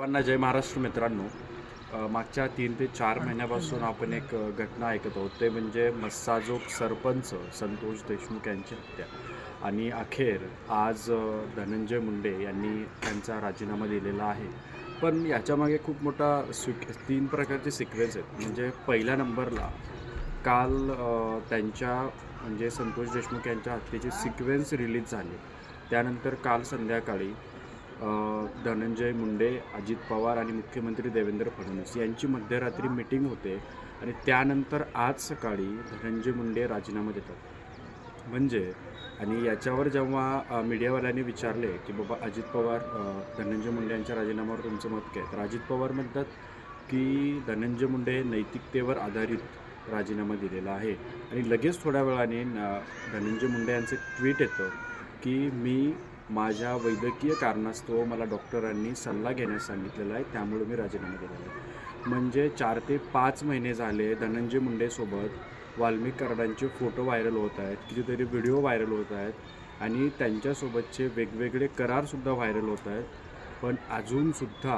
सर्वांना जय महाराष्ट्र मित्रांनो मागच्या तीन ते चार महिन्यापासून आपण एक घटना ऐकत आहोत. ते म्हणजे मस्साजोग सरपंच संतोष देशमुख यांची हत्या. आणि अखेर आज धनंजय मुंडे यांनी त्यांचा राजीनामा दिलेला आहे. पण याच्यामागे खूप मोठा स्विक तीन प्रकारचे सिक्वेन्स आहेत. म्हणजे पहिल्या नंबरला काल त्यांच्या म्हणजे संतोष देशमुख यांच्या हत्येचे सिक्वेन्स रिलीज झाले. त्यानंतर काल संध्याकाळी धनंजय मुंडे अजित पवार आणि मुख्यमंत्री देवेंद्र फडणवीस यांची मध्यरात्री मिटिंग होते आणि त्यानंतर आज सकाळी धनंजय मुंडे राजीनामा देतात. म्हणजे आणि याच्यावर जेव्हा मीडियावाल्यांनी विचारले की बाबा अजित पवार धनंजय मुंडे यांच्या राजीनाम्यावर तुमचं मत काय? तर अजित पवार म्हणतात की धनंजय मुंडे नैतिकतेवर आधारित राजीनामा दिलेला आहे. आणि लगेच थोड्या वेळाने धनंजय मुंडे यांचं ट्विट येतं की मी माझ्या वैद्यकीय कारणास्तव मला डॉक्टरांनी सल्ला घेण्यास सांगितलेला आहे त्यामुळे मी राजीनामा दिलेला आहे. म्हणजे चार ते पाच महिने झाले धनंजय मुंडेसोबत वाल्मिक कराडांचे फोटो व्हायरल होत आहेत कितीतरी व्हिडिओ व्हायरल होत आहेत आणि त्यांच्यासोबतचे वेगवेगळे करारसुद्धा व्हायरल होत आहेत. पण अजूनसुद्धा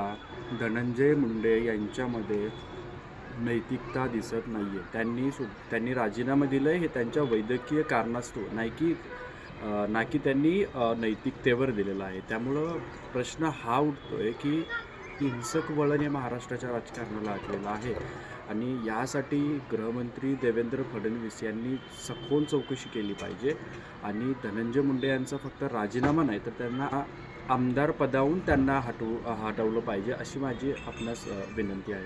धनंजय मुंडे यांच्यामध्ये नैतिकता दिसत नाही आहे त्यांनी सु त्यांनी राजीनामा दिलं आहे हे त्यांच्या वैद्यकीय कारणास्तव नाही की ना की त्यांनी नैतिकतेवर दिलेला आहे. त्यामुळं प्रश्न हा उठतो आहे की हिंसक वळण हे महाराष्ट्राच्या राजकारणाला आखलेलं आहे. आणि यासाठी गृहमंत्री देवेंद्र फडणवीस यांनी सखोल चौकशी केली पाहिजे. आणि धनंजय मुंडे यांचा फक्त राजीनामा नाही तर त्यांना आमदार पदावून त्यांना हटवू हटवलं पाहिजे अशी माझी आपणास विनंती आहे.